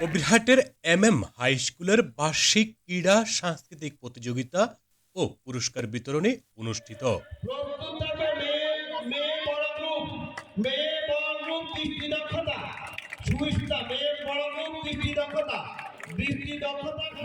কবিরহাটের M M high স্কুলের বার্ষিক ক্রীড়া সাংস্কৃতিক প্রতিযোগিতা ও পুরস্কার বিতরণী অনুষ্ঠিত।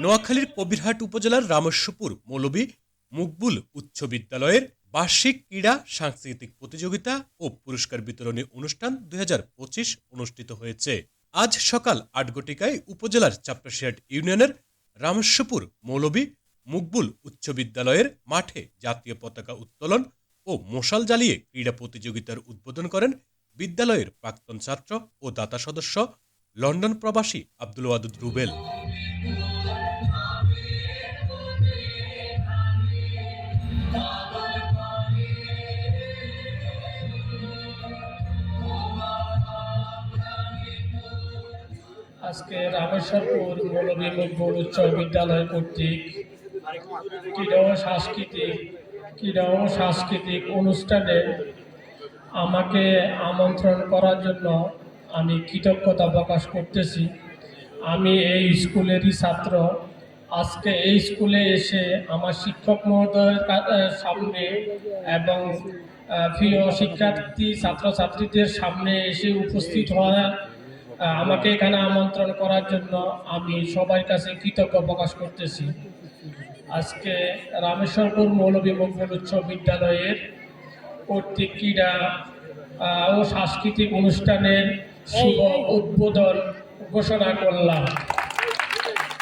নোয়াখালীর কবিরহাট উপজেলার রামেশ্বরপুর মৌলবী মুকবুল উচ্চ বিদ্যালয়ের বার্ষিক ক্রীড়া, সাংস্কৃতিক প্রতিযোগিতা ও পুরস্কার বিতরণী অনুষ্ঠান দুই হাজার পঁচিশ অনুষ্ঠিত হয়েছে। আজ সকাল আট ঘটিকায় উপজেলার চাপরাশিয়াট ইউনিয়নের রামেশ্বরপুর মৌলবী মুকবুল উচ্চ বিদ্যালয়ের মাঠে জাতীয় পতাকা উত্তোলন ও মশাল জ্বালিয়ে ক্রীড়া প্রতিযোগিতার উদ্বোধন করেন বিদ্যালয়ের প্রাক্তন ছাত্র ও দাতা সদস্য লন্ডন প্রবাসী আব্দুল ওয়াদুদ রুবেল। আজকে রামেশ্বরপুর মৌলভী মকবুল উচ্চ বিদ্যালয় কর্তৃক ক্রীড়া সাংস্কৃতিক ক্রীড়া সাংস্কৃতিক অনুষ্ঠানে আমাকে আমন্ত্রণ করার জন্য আমি কৃতজ্ঞতা প্রকাশ করতেছি। আমি এই স্কুলেরই ছাত্র। আজকে এই স্কুলে এসে আমার শিক্ষক মহোদয়ের সামনে এবং প্রিয় শিক্ষার্থী ছাত্রছাত্রীদের সামনে এসে উপস্থিত হওয়া আহ, আমাকে এখানে আমন্ত্রণ করার জন্য আমি সবার কাছে কৃতজ্ঞ প্রকাশ করতেছি। আজকে রামেশ্বরপুর মৌলভী মকবুল উচ্চ বিদ্যালয়ের কর্তৃক ক্রীড়া ও সাংস্কৃতিক অনুষ্ঠানের শুভ উদ্বোধন ঘোষণা করলাম।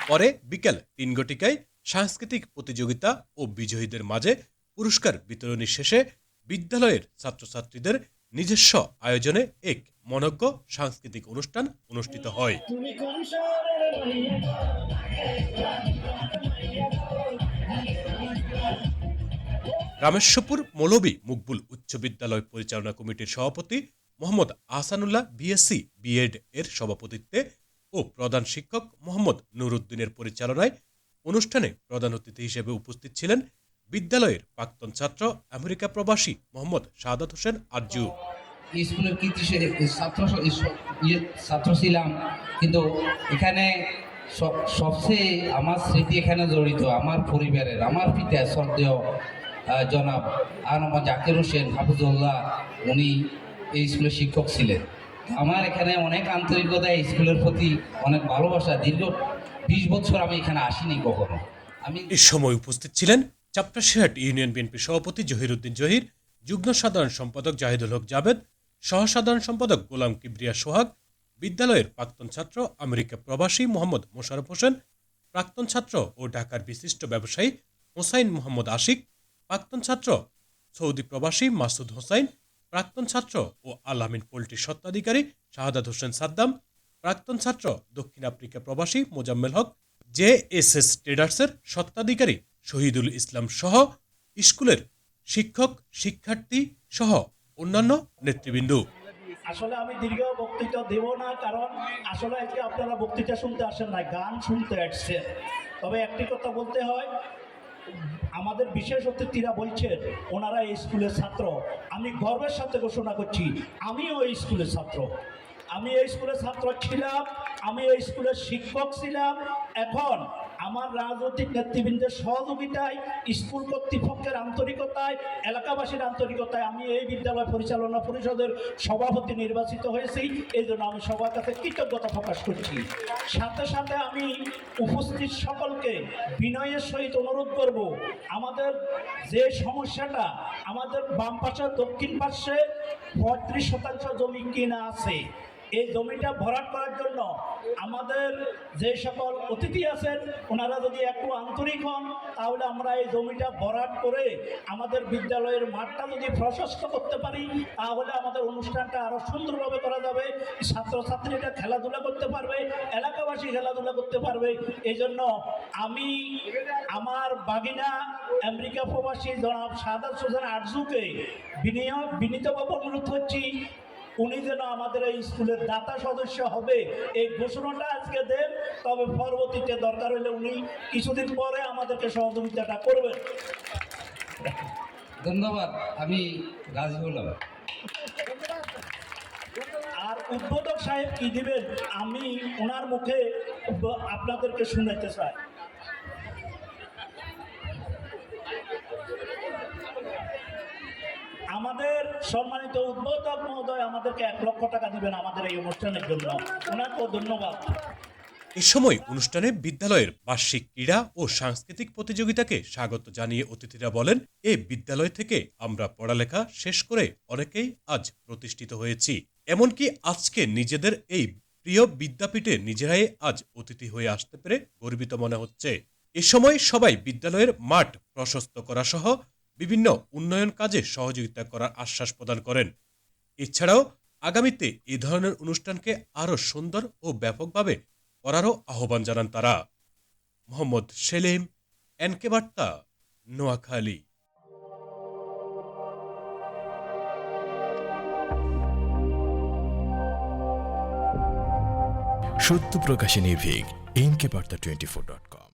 পরে বিকেল তিন ঘটিকায় সাংস্কৃতিক প্রতিযোগিতা ও বিজয়ীদের মাঝে পুরস্কার বিতরণী শেষে বিদ্যালয়ের ছাত্রছাত্রীদের নিজস্ব আয়োজনে এক মনজ্ঞ সাংস্কৃতিক অনুষ্ঠান অনুষ্ঠিত হয়? রামেশ্বরপুর মৌলবী মুকবুল উচ্চ বিদ্যালয় পরিচালনা কমিটির সভাপতি মোহাম্মদ আহসানুল্লাহ বিএসসি বিএড এর সভাপতিত্বে ও প্রধান শিক্ষক মোহাম্মদ নুরুদ্দিনের পরিচালনায় অনুষ্ঠানে প্রধান অতিথি হিসেবে উপস্থিত ছিলেন বিদ্যালয়ের প্রাক্তন ছাত্র আমেরিকা প্রবাসী মোহাম্মদ শাহাদাত হোসেন আরজু। স্কুলের কৃতি ছাত্র ইয়ে ছাত্র ছিলাম কিন্তু এখানে সব- সবচেয়ে আমার স্মৃতি এখানে জড়িত আমার পরিবারের আমার পিতা শ্রদ্ধেয় জনাব আনমা জাকির হোসেন হাফিজুল্লাহ উনি এই স্কুলের শিক্ষক ছিলেন। আমার এখানে অনেক আন্তরিকতা এই স্কুলের প্রতি অনেক ভালোবাসা। দীর্ঘ বিশ বছর আমি এখানে আসিনি কখনো। আমি এ সময় উপস্থিত ছিলেন চাপটাশিহাট ইউনিয়ন বিএনপি সভাপতি জহিরুদ্দিন জহির, যুগ্ম সাধারণ সম্পাদক জাহিদুল হক জাবেদ সহসাধারণ সম্পাদক গোলাম কিবরিয়া সোহাগ, বিদ্যালয়ের প্রাক্তন ছাত্র আমেরিকা প্রবাসী মোহাম্মদ মোশারফ হোসেন, প্রাক্তন ছাত্র ও ঢাকার বিশিষ্ট ব্যবসায়ী হোসাইন মোহাম্মদ আশিক, প্রাক্তন ছাত্র সৌদি প্রবাসী মাসুদ হোসাইন, প্রাক্তন ছাত্র ও আলামিন পোল্ট্রির স্বত্বাধিকারী শাহাদাত হোসেন সাদ্দাম, প্রাক্তন ছাত্র দক্ষিণ আফ্রিকা প্রবাসী Mozammel Haque J S S ট্রেডার্সের স্বত্বাধিকারী শহীদুল ইসলাম সহ স্কুলের শিক্ষক, শিক্ষার্থী সহ অন্যান্য নেতৃবৃন্দ। আসলে আমি দীর্ঘ বক্তৃতা দেব না, কারণ আসলে আজকে আপনারা বক্তৃতা শুনতে আসেন না গান শুনতে আসছেন। তবে একটি কথা বলতে হয়, আমাদের বিশেষ অতিথিরা বলছেন, ওনারা এই স্কুলের ছাত্র। আমি গর্বের সাথে ঘোষণা করছি, আমিও এই স্কুলের ছাত্র। আমি এই স্কুলের ছাত্র ছিলাম, আমি এই স্কুলের শিক্ষক ছিলাম। এখন আমার রাজনৈতিক নেতৃবৃন্দের সহযোগিতায়, স্কুল কর্তৃপক্ষের আন্তরিকতায়, এলাকাবাসীর আন্তরিকতায় আমি এই বিদ্যালয় পরিচালনা পরিষদের সভাপতি নির্বাচিত হয়েছি। এই জন্য আমি সবার কাছে কৃতজ্ঞতা প্রকাশ করছি। সাথে সাথে আমি উপস্থিত সকলকে বিনয়ের সহিত অনুরোধ করব, আমাদের যে সমস্যাটা, আমাদের বাম পাশে, দক্ষিণ পাশে পঁয়ত্রিশ শতাংশ জমি কিনা আছে এই জমিটা ভরাট করার জন্য আমাদের যে সকল অতিথি আছেন, ওনারা যদি একটু আন্তরিক হন, তাহলে আমরা এই জমিটা ভরাট করে আমাদের বিদ্যালয়ের মাঠটা যদি প্রশস্ত করতে পারি, তাহলে আমাদের অনুষ্ঠানটা আরও সুন্দরভাবে করা যাবে। ছাত্রছাত্রীরা খেলাধুলা করতে পারবে, এলাকাবাসী খেলাধুলা করতে পারবে। এই জন্য আমি আমার বাগিনা আমেরিকা প্রবাসী জনাব সাদাত সুজান আরজুকে বিনিয়োগ বিনীতভাবে অনুরোধ করছি উনি যেন আমাদের এই স্কুলের দাতা সদস্য হবে এই ঘোষণাটা আজকে দেন। তবে পরবর্তীতে দরকার হলে উনি কিছুদিন পরে আমাদেরকে সহযোগিতাটা করবেন। ধন্যবাদ আমি রাজি হলাম। আর উদ্বোধক সাহেব কি দিবেন? আমি ওনার মুখে আপনাদেরকে শুনাইতে চাই আমাদের সম্মানিত উদ্বোধক মহোদয়, আমাদেরকে এক লক্ষ টাকা দিবেন আমাদের এই অনুষ্ঠানের জন্য। ওনাকেও ধন্যবাদ। এ সময় অনুষ্ঠানে বিদ্যালয়ের বার্ষিক ক্রীড়া ও সাংস্কৃতিক প্রতিযোগিতাকে স্বাগত জানিয়ে অতিথিরা বলেন এই বিদ্যালয় থেকে আমরা পড়ালেখা শেষ করে অনেকেই আজ প্রতিষ্ঠিত হয়েছি। এমনকি আজকে নিজেদের এই প্রিয় বিদ্যাপীঠে নিজেরাই আজ অতিথি হয়ে আসতে পেরে গর্বিত মনে হচ্ছে। এ সময় সবাই বিদ্যালয়ের মাঠ প্রশস্ত করা সহ বিভিন্ন উন্নয়ন কাজে সহযোগিতা করার আশ্বাস প্রদান করেন। এছাড়াও আগামীতে এ ধরনের অনুষ্ঠানকে আরও সুন্দর ও ব্যাপকভাবে করারও আহ্বান জানান তারা। মোহাম্মদ সেলিম, এনকে বার্তা, নোয়াখালী। সত্য প্রকাশে নির্ভীক NK Barta twenty four dot